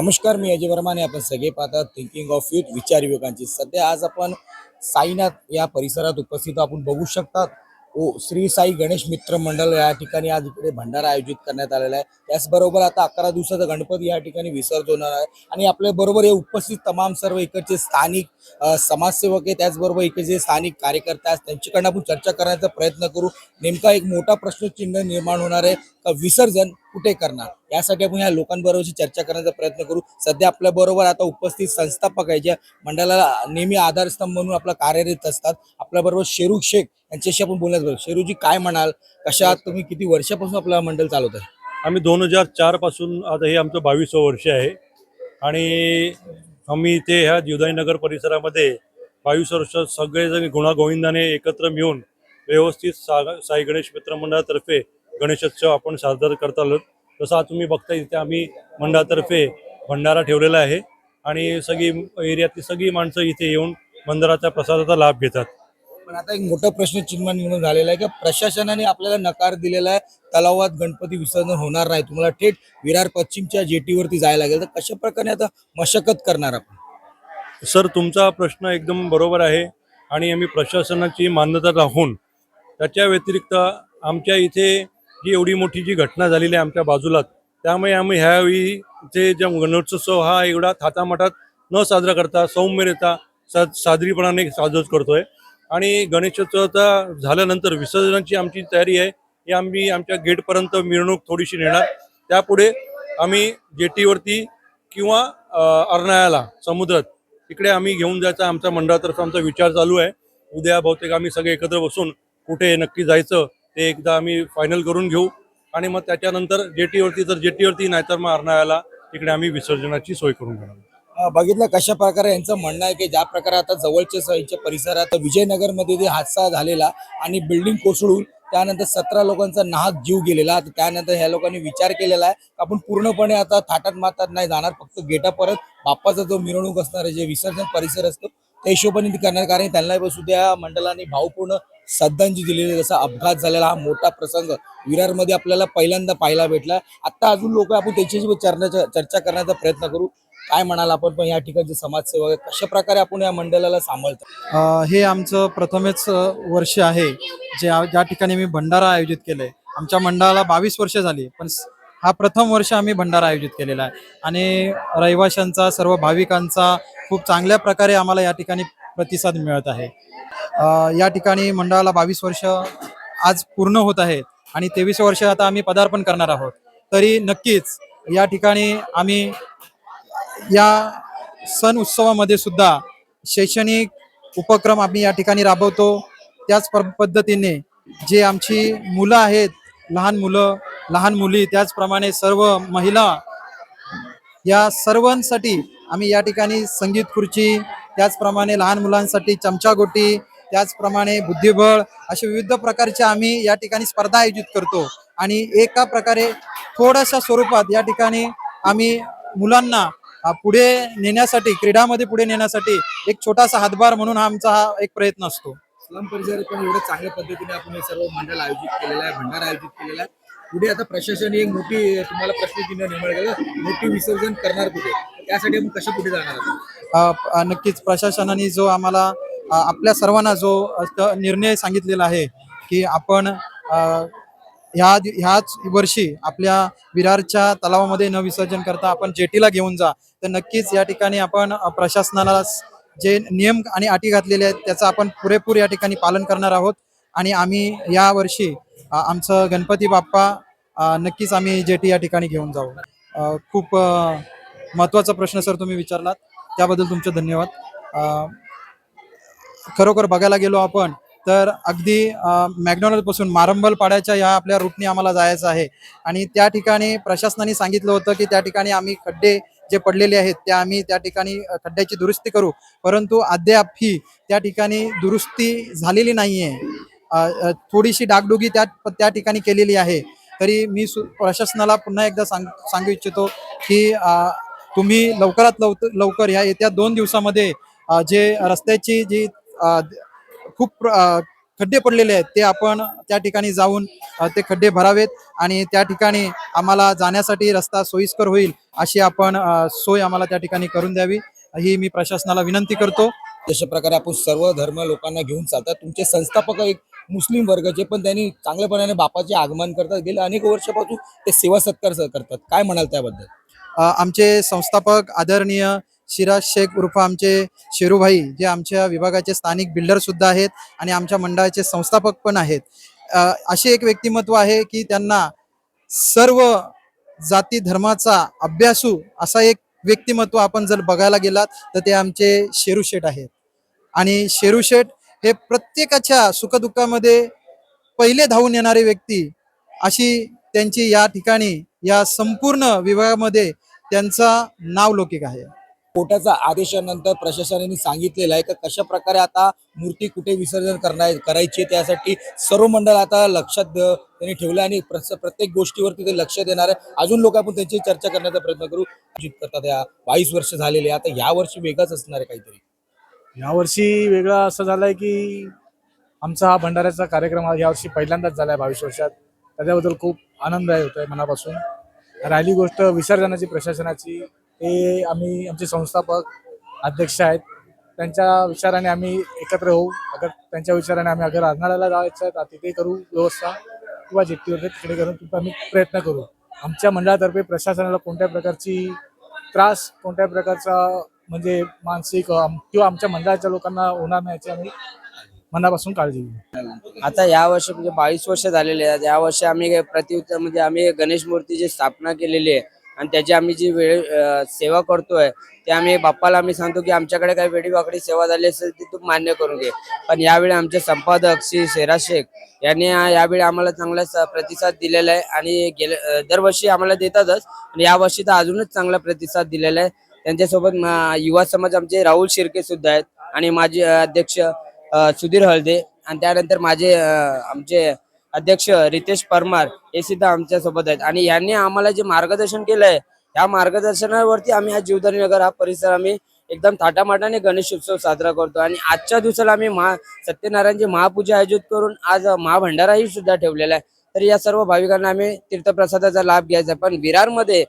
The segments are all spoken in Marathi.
नमस्कार मी अजय वर्मा आणि आपण सगळे पाहतात थिंकिंग ऑफ युथ विचार युवकांची सध्या आज आपण साईनाथ या परिसरात उपस्थित आपण बघू शकतात ओ श्री साई गणेश मित्र मंडळ या ठिकाणी आज इकडे भंडारा आयोजित करण्यात आलेला आहे. त्याचबरोबर आता अकरा दिवसाचा गणपती या ठिकाणी विसर्जन होणार आहे. आणि आपल्या बरोबर हे उपस्थित तमाम सर्व इकडचे स्थानिक समाजसेवक आहे त्याचबरोबर इकडचे स्थानिक कार्यकर्ते आहेत त्यांच्याकडनं आपण चर्चा करण्याचा प्रयत्न करू. नेमका एक मोठा प्रश्नचिन्ह निर्माण होणार आहे का विसर्जन? कुठे करणार? यासाठी आपण या लोकांबरोबरची चर्चा करण्याचा प्रयत्न करू. सध्या आपल्या बरोबर आता उपस्थित संस्थापक आहे ज्या मंडळाला नेहमी आधारस्तंभ म्हणून आपला कार्यरत असतात. आपल्या बरोबर शेरू शेख यांच्याशी आपण बोलण्यात बरोबर शेरूजी काय म्हणाल? कशा तुम्ही किती वर्षापासून आपला मंडळ चालवत आहे? आम्ही दोन हजार चारपासून आता हे आमचं बावीसवं वर्ष आहे. आणि आम्ही इथे ह्या जीवदाईनगर परिसरामध्ये बावीस वर्ष सगळेजण गुणागोविंदाने एकत्र मिळून व्यवस्थित सा साई गणेश मित्रमंडळातर्फे गणेशोत्सव आपण साजरा करत आलो तसं आज तुम्ही बघता इथे आम्ही मंडळातर्फे भंडारा ठेवलेला आहे. आणि सगळी एरियातली सगळी माणसं इथे येऊन मंदिराच्या प्रसादाचा लाभ घेतात. पण आता एक मोठं प्रश्नचिन्ह निर्माण झालेलं आहे की प्रशासनाने आपल्याला नकार दिलेला आहे तलावात गणपती विसर्जन होणार नाही. तुम्हाला थेट विरार पश्चिमच्या जेटीवरती जायला लागेल. तर कशा प्रकारे आता मशक्कत करणार आपण? सर तुमचा प्रश्न एकदम बरोबर आहे आणि आम्ही प्रशासनाची मान्यता राहून त्याच्या व्यतिरिक्त आमच्या इथे ही एवढी मोठी जी घटना झालेली आहे आमच्या बाजूला त्यामुळे आम्ही ह्यावेळी इथे जे गणोत्सव हा एवढा थाटामाटात न साजरा करता सौम्यरित्या सा सादरीपणाने साजरा करतोय. आणि गणेशोत्सवाचा झाल्यानंतर विसर्जनाची आमची तयारी आहे ही आम्ही आमच्या गेटपर्यंत मिरवणूक थोडीशी नेणार. त्यापुढे आम्ही जेटीवरती किंवा अर्नाळ्याला समुद्रात तिकडे आम्ही घेऊन जायचा आमच्या मंडळातर्फे आमचा विचार चालू आहे. उद्या बहुतेक आम्ही सगळे एकत्र बसून कुठे नक्की जायचं ते एकदा आम्ही फायनल करून घेऊ. आणि मग त्याच्यानंतर जेटीवरती जर जेटीवरती नाहीतर मग अर्नाळ्याला तिकडे आम्ही विसर्जनाची सोय करून घेणार. बघितलं कशा प्रकारे यांचं म्हणणं आहे की ज्या प्रकारे आता जवळच्या साईडच्या परिसरात विजयनगरमध्ये जे हादसा झालेला आणि बिल्डिंग कोसळून त्यानंतर सतरा लोकांचा नाहक जीव गेलेला त्यानंतर ह्या लोकांनी विचार केलेला आहे की आपण पूर्णपणे आता थाटात मातात नाही जाणार फक्त गेटापर्यंत बाप्पाचा जो मिरवणूक असणार आहे जे विसर्जन परिसर असतो त्या हिशोबाने करणार कारण त्यांना सुद्धा मंडळाने भावपूर्ण श्रद्धांजली दिलेली जसा अपघात झालेला हा मोठा प्रसंग विरारमध्ये आपल्याला पहिल्यांदा पाहायला भेटला. आता अजून लोक आपण त्याच्याशी चर्चा चर्चा करण्याचा प्रयत्न करू. काय म्हणाल आपण पण या ठिकाणचे समाजसेवक कशा प्रकारे आपण या मंडळाला सांभाळतो? हे आमचं प्रथमच वर्ष आहे. जे ज्या ठिकाणी मी भंडारा आयोजित केलंय. आमच्या मंडळाला बावीस वर्ष झाली पण हा प्रथम वर्ष आम्ही भंडारा आयोजित केलेला आहे. आणि रहिवाशांचा सर्व भाविकांचा खूप चांगल्या प्रकारे आम्हाला या ठिकाणी प्रतिसाद मिळत आहे. या ठिकाणी मंडळाला बावीस वर्ष आज पूर्ण होत आहेत आणि तेवीस वर्ष आता आम्ही पदार्पण करणार आहोत. तरी नक्कीच या ठिकाणी आम्ही या सण उत्सवामध्ये सुद्धा शैक्षणिक उपक्रम आम्ही या ठिकाणी राबवतो. त्याच पद्धतीने जे आमची मुलं आहेत लहान मुलं लहान मुली त्याचप्रमाणे सर्व महिला या सर्वांसाठी आम्ही या ठिकाणी संगीत खुर्ची त्याचप्रमाणे लहान मुलांसाठी चमचा गोटी त्याचप्रमाणे बुद्धिबळ अशा विविध प्रकारच्या आम्ही या ठिकाणी स्पर्धा आयोजित करतो. आणि एका प्रकारे थोड्याशा स्वरूपात या ठिकाणी आम्ही मुलांना पुढे नेण्यासाठी क्रीडामध्ये पुढे नेण्यासाठी एक छोटासा हातभार म्हणून हा आमचा हा एक प्रयत्न असतो. स्लम परिसरात पण एवढं चांगल्या पद्धतीने आपण हे सर्व मंडळ आयोजित केलेलं आहे भंडारा आयोजित केलेला आहे. पुढे आता प्रशासन एक मोठी तुम्हाला प्रश्नचिन्ह निर्माण केलं मोठी विसर्जन करणार कुठे? त्यासाठी आपण कशा पुढे जाणार नक्कीच प्रशासनाने जो आम्हाला आपल्या सर्वांना जो निर्णय सांगितलेला आहे की आपण ह्या ह्याच वर्षी आपल्या विरारच्या तलावामध्ये न विसर्जन करता आपण जेटीला घेऊन जा तर नक्कीच या ठिकाणी आपण प्रशासनाला जे नियम आणि अटी घातलेले आहेत त्याचं आपण पुरेपूर या ठिकाणी पालन करणार आहोत. आणि आम्ही या वर्षी आमचं गणपती बाप्पा नक्कीच आम्ही जेटी या ठिकाणी घेऊन जाऊ. खूप महत्त्वाचा महत्त्वाचा प्रश्न सर तुम्ही विचारलात त्याबद्दल तुमचे धन्यवाद. खरोखर बघायला गेलो आपण तर अगदी मॅकडॉनल्डपासून मारंबल पाड्याच्या या आपल्या रूटने आम्हाला जायचं आहे. आणि त्या ठिकाणी प्रशासनाने सांगितलं होतं की त्या ठिकाणी आम्ही खड्डे जे पडलेले आहेत त्या आम्ही त्या ठिकाणी खड्ड्याची दुरुस्ती करू. परंतु अद्याप ही त्या ठिकाणी दुरुस्ती झालेली नाहीये. आहे थोडीशी डागडुगी त्या त्या ठिकाणी केलेली आहे. तरी मी सु- प्रशासनाला पुन्हा एकदा सांग सांगू इच्छितो की तुम्ही लवकरात लवकर लवकर ह्या येत्या दोन दिवसामध्ये जे रस्त्याची जी खूप खड्डे पडलेले आहेत. ते आपण त्या ठिकाणी जाऊन ते खड्डे भरावेत आणि त्या ठिकाणी आम्हाला जाण्यासाठी रस्ता सोयीस्कर होईल अशी आपण सोय आम्हाला त्या ठिकाणी करून द्यावी. ही मी प्रशासनाला विनंती करतो. तशा प्रकारे आपण सर्व धर्म लोकांना घेऊन चालतात तुमचे संस्थापक एक मुस्लिम वर्गाचे पण त्यांनी चांगल्यापणाने बापाचे आगमन करतात. गेल्या अनेक वर्षापासून ते सेवा सत्कार करतात. काय म्हणाल त्याबद्दल? आमचे संस्थापक आदरणीय शिराज शेख उर्फ आमचे शेरूभाई जे आमच्या विभागाचे स्थानिक बिल्डर सुद्धा आहेत आणि आमच्या मंडळाचे संस्थापक पण आहेत. असे एक व्यक्तिमत्व आहे की त्यांना सर्व जाती धर्माचा अभ्यासू असा एक व्यक्तिमत्व आपण जर बघायला गेलात तर ते आमचे शेरू शेठ आहेत. आणि शेरू शेठ हे प्रत्येकाच्या सुखदुःखामध्ये पहिले धावून येणारे व्यक्ती अशी त्यांची या ठिकाणी या संपूर्ण विभागामध्ये त्यांचा नावलौकिक आहे. कोर्टाच्या आदेशानंतर प्रशासनाने सांगितलेलं आहे की कशा प्रकारे आता मूर्ती कुठे विसर्जन करणार करायची आहे त्यासाठी सर्व मंडळ आता लक्षात त्यांनी ठेवलं आणि प्रत्येक गोष्टीवरती ते लक्ष देणार आहे. अजून लोक आपण त्यांची चर्चा करण्याचा प्रयत्न करू. जित करतात या बावीस वर्ष झालेले आता या वर्षी वेगळंच असणार आहे काहीतरी. यावर्षी वेगळा असं झालंय की आमचा हा भंडाऱ्याचा कार्यक्रम हा यावर्षी पहिल्यांदाच झालाय बावीस वर्षात. त्याच्याबद्दल खूप आनंद आहे होतोय मनापासून. राहिली गोष्ट विसर्जनाची प्रशासनाची. हे आम्ही आमचे संस्थापक अध्यक्ष आहेत. त्यांच्या विचाराने आम्ही एकत्र होऊ. अगर त्यांच्या विचाराने आम्ही अगर अर्नाळ्याला जायचं आहे तर तिथे करू व्यवस्था किंवा जेट्टीवर तिकडे करून तिथे आम्ही प्रयत्न करू. आमच्या मंडळातर्फे प्रशासनाला कोणत्या प्रकारची त्रास कोणत्या प्रकारचा म्हणजे मानसिक किंवा आमच्या मंडळाच्या लोकांना होणार नाही याची आम्ही मनापासून काळजी घेऊ. आता या वर्षी म्हणजे बावीस वर्ष झालेले आहेत. या वर्षी आम्ही प्रत्युत्तर म्हणजे आम्ही गणेश मूर्तीची स्थापना केलेली आहे. आणि त्याची आम्ही जी वेळ सेवा करतोय ते आम्ही बाप्पाला आम्ही सांगतो की आमच्याकडे काही वेडीवाकडी सेवा झाली असेल ती तू मान्य करून घे. पण यावेळी आमचे संपादक श्री शेरा शेख यांनी यावेळी आम्हाला चांगला प्रतिसाद दिलेला आहे आणि गेले दरवर्षी आम्हाला देतातच. आणि यावर्षी तर अजूनच चांगला प्रतिसाद दिलेला आहे. त्यांच्यासोबत युवा समाज आमचे राहुल शिर्के सुद्धा आहेत आणि माझे अध्यक्ष सुधीर हळदे. आणि त्यानंतर माझे आमचे अध्यक्ष रितेश परमार हे सुद्धा आमच्यासोबत आहेत. आणि यांनी आम्हाला जे मार्गदर्शन केलंय या मार्गदर्शनावरती आम्ही हा जीवदानी नगर हा परिसर आम्ही एकदम थाटामाटाने गणेश उत्सव साजरा करतो. आणि आजच्या दिवसाला आम्ही महा सत्यनारायणची महापूजा आयोजित करून आज महाभंडाराही सुद्धा ठेवलेला आहे. तर या सर्व भाविकांना आम्ही तीर्थप्रसादाचा लाभ घ्यायचा पण विरारमध्ये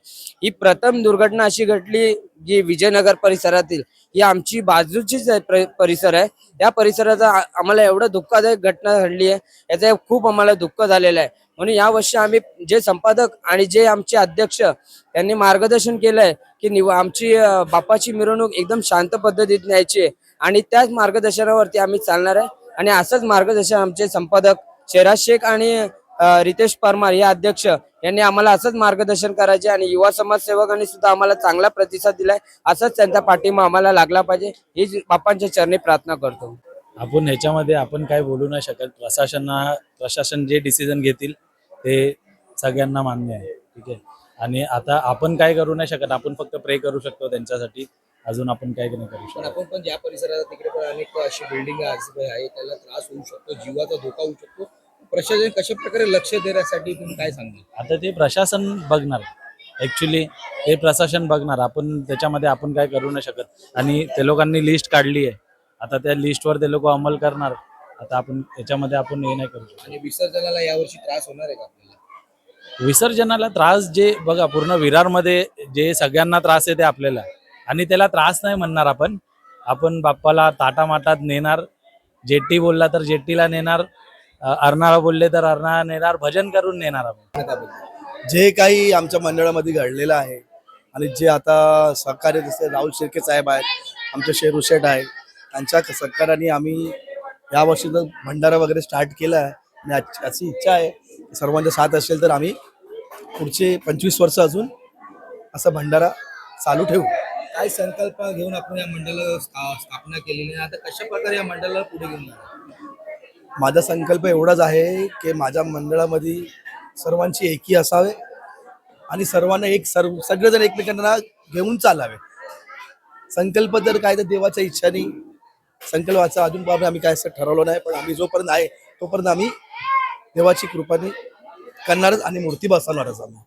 ही प्रथम दुर्घटना अशी घडली जी विजयनगर परिसरातील ही आमची बाजूचीच आहे परिसर आहे या परिसराचा आम्हाला एवढं दुःखदायक घटना घडली आहे याचा खूप आम्हाला दुःख झालेलं आहे. म्हणून या वर्षी आम्ही जे संपादक आणि जे आमचे अध्यक्ष यांनी मार्गदर्शन केलंय की निव आमची बापाची मिरवणूक एकदम शांत पद्धतीत न्यायची आहे आणि त्याच मार्गदर्शनावरती आम्ही चालणार आहे. आणि असंच मार्गदर्शन आमचे संपादक शेराज शेख आणि रितेश परमार हे अध्यक्ष यांनी आम्हाला असंच मार्गदर्शन करायचे आणि युवा समाजसेवकांनी सुद्धा आम्हाला चांगला प्रतिसाद दिलाय. असंच त्यांचा पाठिंबा आम्हाला लागला पाहिजे. हीच बापांच्या चरणी प्रार्थना करतो. आपण ह्याच्यामध्ये आपण काय बोलू नाही शकत. प्रशासन प्रशासन जे डिसिजन घेतील ते सगळ्यांना मान्य आहे. ठीक आहे? आणि आता आपण काय करू नाही शकत. आपण फक्त प्रे करू शकतो त्यांच्यासाठी. अजून आपण काय नाही करू शकत. आपण पण ज्या परिसरात तिकडे पण अनेक अशी बिल्डिंग आहे त्याला त्रास होऊ शकतो जीवाचा धोका होऊ शकतो. प्रशासन कशा प्रकारे लक्ष देण्यासाठी तुम्ही काय सांगाल आता ते प्रशासन बघणार. ऍक्च्युली हे प्रशासन बघणार. आपण त्याच्यामध्ये आपण काय करू नाही शकत. आणि ते लोकांनी लिस्ट काढली आहे. आता त्या लिस्टवर ते लोक अंमल करणार. आता आपण याच्यामध्ये आपण हे नाही करू शकत. आणि विसर्जनाला यावर्षी त्रास होणार आहे का आपल्याला? विसर्जनाला त्रास जे बघा पूर्ण विरारमध्ये जे सगळ्यांना त्रास येते आपल्याला. आणि त्याला त्रास नाही म्हणणार आपण. आपण बाप्पाला ताटामाटात नेणार. जेट्टी बोलला तर जेट्टीला नेणार. अर्नाळा बोलले तर अर्नाळा नेणार भजन करून नेणार आपण. जे काही आमच्या मंडळामध्ये घडलेलं आहे आणि जे आता सहकार्य जसे राहुल शिर्के साहेब आहेत आमचे शेरू शेठ आहे त्यांच्या सहकार्याने आम्ही यावर्षी जर भंडारा वगैरे स्टार्ट केला आहे आणि अशी इच्छा आहे की सर्वांच्या साथ असेल तर आम्ही पुढचे पंचवीस वर्ष अजून असं भंडारा चालू ठेवू. काय संकल्प घेऊन आपण या मंडळाला स्था- स्थापना केलेली आहे? आता कशा प्रकारे या मंडळाला पुढे घेऊन जाणार? माझा संकल्प एवढाच आहे की माझ्या मंडळामध्ये सर्वांची एकी असावे आणि सर्वांना एक सर्व सगळेजण एकमेकांना घेऊन चालावे. संकल्प जर काय तर देवाच्या इच्छाने संकल्पाचा अजून आम्ही काय असं ठरवलं नाही पण आम्ही जोपर्यंत आहे तोपर्यंत आम्ही देवाची कृपाने करणारच आणि मूर्ती बसवणारच आम्ही.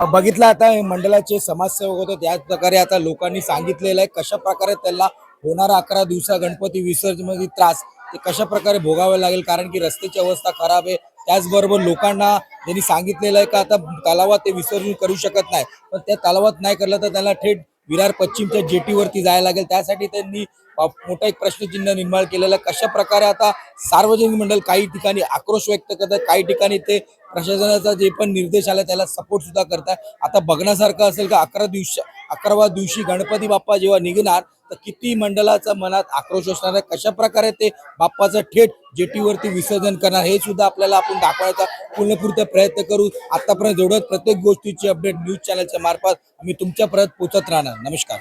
बघितलं आता हे मंडळाचे समाजसेवक होते त्याच प्रकारे आता लोकांनी सांगितलेलं आहे कशा प्रकारे त्याला होणारा अकरा दिवसा गणपती विसर्जन त्रास ते कशा प्रकारे भोगावे लागेल? कारण की रस्त्याची अवस्था खराब आहे. त्याचबरोबर लोकांना त्यांनी सांगितलेलं आहे का आता तलावात ते विसर्जन करू शकत नाही. पण त्या तलावात नाही करलं तर त्याला थेट विरार पश्चिमच्या जेटीवरती जायला लागेल. त्यासाठी त्यांनी मोठा एक प्रश्नचिन्ह निर्माण केलेलं आहे. कशा प्रकारे आता सार्वजनिक मंडळ काही ठिकाणी आक्रोश व्यक्त करतात काही ठिकाणी ते प्रशासनाचा जे पण निर्देश आला त्याला सपोर्ट सुद्धा करतात आता बघण्यासारखं असेल का अकरा दिवशी अकरावा दिवशी गणपती बाप्पा जेव्हा निघणार तर किती मंडळाचा मनात आक्रोश असणार आहे? कशा प्रकारे ते बाप्पाचं थेट जेटीवरती विसर्जन करणार हे सुद्धा आपल्याला आपण दाखवायचा पूर्णपुरता प्रयत्न करू. आतापर्यंत जेवढं प्रत्येक गोष्टीची अपडेट न्यूज चॅनलच्या मार्फत आम्ही तुमच्यापर्यंत पोहोचत राहणार. नमस्कार.